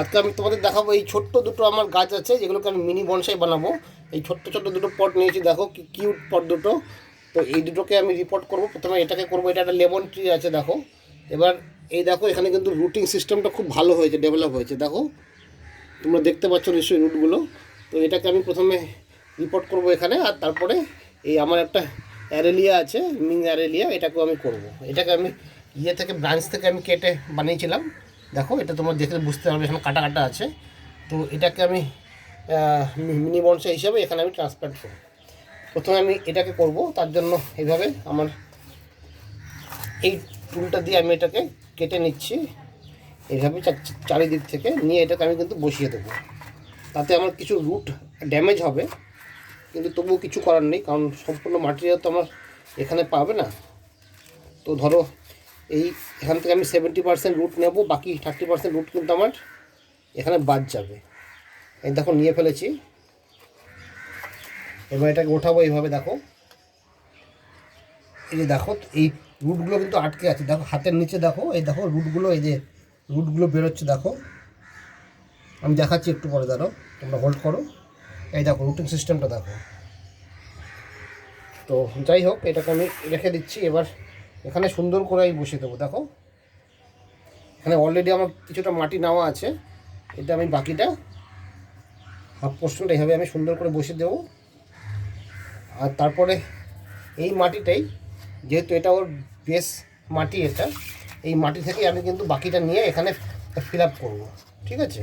আজকে আমি তোমাদের দেখাবো এই ছোট্ট দুটো আমার গাছ আছে, যেগুলোকে আমি মিনি বনসাই বানাবো। এই ছোট্ট ছোট্ট দুটো পট নিয়েছি, দেখো কি কিউট পট দুটো। তো এই দুটোকে আমি রিপোর্ট করব। প্রথমে এটাকে করব, এটা একটা লেমন ট্রি আছে, দেখো। এবার এই দেখো, এখানে কিন্তু রুটিং সিস্টেমটা খুব ভালো হয়েছে ডেভেলপ হয়েছে, দেখো। তোমরা দেখতে পাচ্ছ নিশ্চয়ই রুটগুলো তো এটাকে আমি প্রথমে রিপোর্ট করব এখানে, আর তারপরে এই আমার একটা অ্যারেলিয়া আছে মিং অ্যারেলিয়া, এটাকেও আমি করব। এটাকে আমি ইয়ে থেকে ব্রাঞ্চ থেকে আমি কেটে বানিয়েছিলাম। দেখো, এটা তোমরা দেখে বুঝতে পারবে, এখানে কাটা কাটা আছে। তো এটাকে আমি মিনি বনসা হিসাবে এখানে আমি ট্রান্সপ্লান্ট করব। প্রথমে আমি এটাকে করব, তার জন্য এইভাবে আমার এই টুলটা দিয়ে আমি এটাকে কেটে নিচ্ছি। এইভাবে চারিদিক থেকে নিয়ে এটাকে আমি কিন্তু বসিয়ে দেবো। তাতে আমার কিছু রুট ড্যামেজ হবে, কিন্তু তবুও কিছু করার নেই, কারণ সম্পূর্ণ মাটিরিয়াল তো আমার এখানে পাবে না। তো ধরো এই, এখান থেকে আমি সেভেন্টি পার্সেন্ট রুট নেব, বাকি থার্টি পার্সেন্ট রুট কিন্তু আমার এখানে বাদ যাবে। এই দেখো, নিয়ে ফেলেছি। এবার এটাকে ওঠাবো এইভাবে, দেখো। এই যে দেখো, এই রুটগুলো কিন্তু আটকে আছে। দেখো, হাতের নিচে দেখো, এই দেখো রুটগুলো এই যে রুটগুলো বেরোচ্ছে, দেখো। আমি দেখাচ্ছি একটু পরে দাঁড়ো তোমরা হোল্ড করো। এই দেখো রুটিং সিস্টেমটা দেখো। তো যাই হোক, এটাকে আমি রেখে দিচ্ছি। এবার এখানে সুন্দর করে আমি বসিয়ে দেবো, দেখো। এখানে অলরেডি আমার কিছুটা মাটি নেওয়া আছে। এটা আমি বাকিটা হাফ পোর্শনটা এইভাবে আমি সুন্দর করে বসিয়ে দেবো। আর তারপরে এই মাটিটাই, যেহেতু এটা ওর বেস মাটি এটা, এই মাটি থেকে আমি কিন্তু বাকিটা নিয়ে এখানে ফিল আপ করব, ঠিক আছে?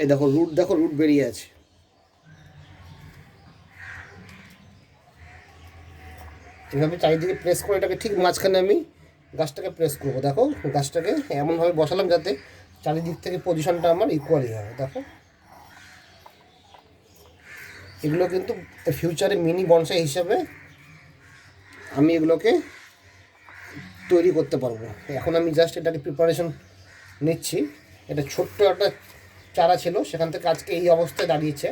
এই দেখো রুট দেখো রুট বেরিয়ে আছে। এভাবে চারিদিকে প্রেস করে এটাকে ঠিক মাঝখানে আমি গাছটাকে প্রেস করব। দেখো গাছটাকে এমনভাবে বসালাম যাতে চারিদিক থেকে পজিশনটা আমার ইকুয়ালি হয় দেখো। এগুলো কিন্তু ফিউচারে মিনি বনসাই হিসাবে আমি এগুলোকে তৈরি করতে পারব। এখন আমি জাস্ট এটাকে প্রিপারেশন নিচ্ছি। এটা ছোট্ট একটা চারা ছিল, সেখান থেকে আজকে এই অবস্থায় দাঁড়িয়েছে।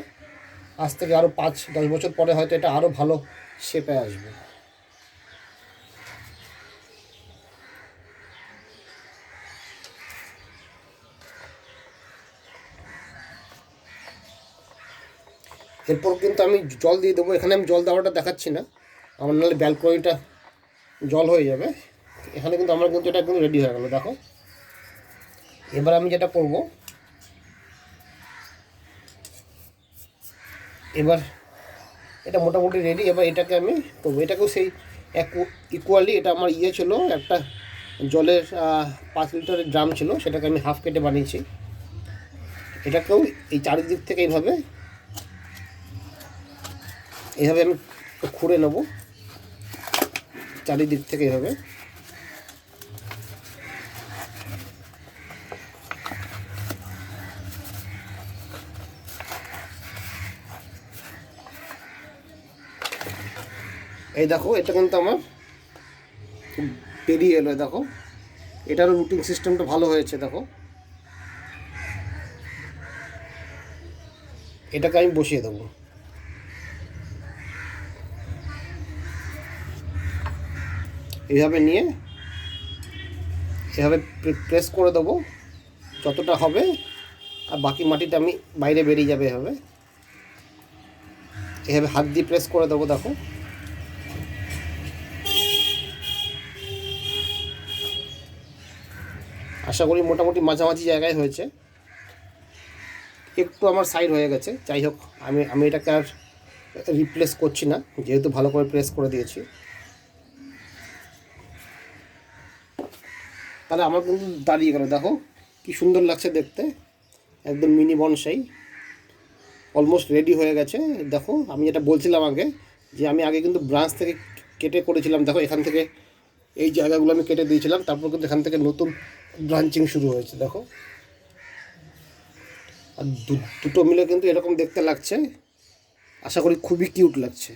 আজ থেকে আরও পাঁচ, দশ বছর পরে হয়তো এটা আরও ভালো শেপে আসবে। এরপর কিন্তু আমি জল দিয়ে দেবো। এখানে আমি জল দেওয়াটা দেখাচ্ছি না। আমার নাহলে ব্যালকনিটা জল হয়ে যাবে। এখানে কিন্তু আমার কিন্তু এটা কিন্তু রেডি হয়ে গেলো, দেখো। এবার আমি যেটা করব এবার এটা মোটামুটি রেডি এবার এটাকে আমি করব। এটাকেও সেই এক ইকুয়ালি এটা আমার ইয়ে ছিল, একটা জলের পাঁচ লিটারের ড্রাম ছিল, সেটাকে আমি হাফ কেটে বানিয়েছি। এটাকেও এই চারিদিক থেকে এইভাবে এইভাবে আমি খুঁড়ে নেব। চারিদিক থেকে এইভাবে। এই দেখো, এটা কিন্তু আমার বেরিয়ে এলো দেখো। এটারও রুটিং সিস্টেমটা ভালো হয়েছে, দেখো। এটাকে আমি বসিয়ে দেবো। এইভাবে নিয়ে, এভাবে প্রেস করে দেবো, যতটা হবে, আর বাকি মাটিটা আমি বাইরে বেরিয়ে যাবে এভাবে। এভাবে হাত দিয়ে প্রেস করে দেবো, দেখো। আশা করি মোটামুটি মাঝামাঝি জায়গায় হয়েছে। একটু আমার সাইড হয়ে গেছে, যাই হোক, আমি আমি এটাকে আর রিপ্লেস করছি না, যেহেতু ভালো করে প্রেস করে দিয়েছি। তাহলে আমার কিন্তু দাঁড়িয়ে গেল, দেখো কি সুন্দর লাগছে দেখতে। একদম মিনি বনসাই অলমোস্ট রেডি হয়ে গেছে। দেখো, আমি যেটা বলছিলাম আগে, যে আমি আগে কিন্তু ব্রাঞ্চ থেকে কেটে করেছিলাম। দেখো, এখান থেকে এই জায়গাগুলো আমি কেটে দিয়েছিলাম, তারপর কিন্তু এখান থেকে নতুন ব্রাঞ্চিং শুরু হয়েছে, দেখো। আর দুটো মিলে কিন্তু এরকম দেখতে লাগছে। আশা করি খুবই কিউট লাগছে।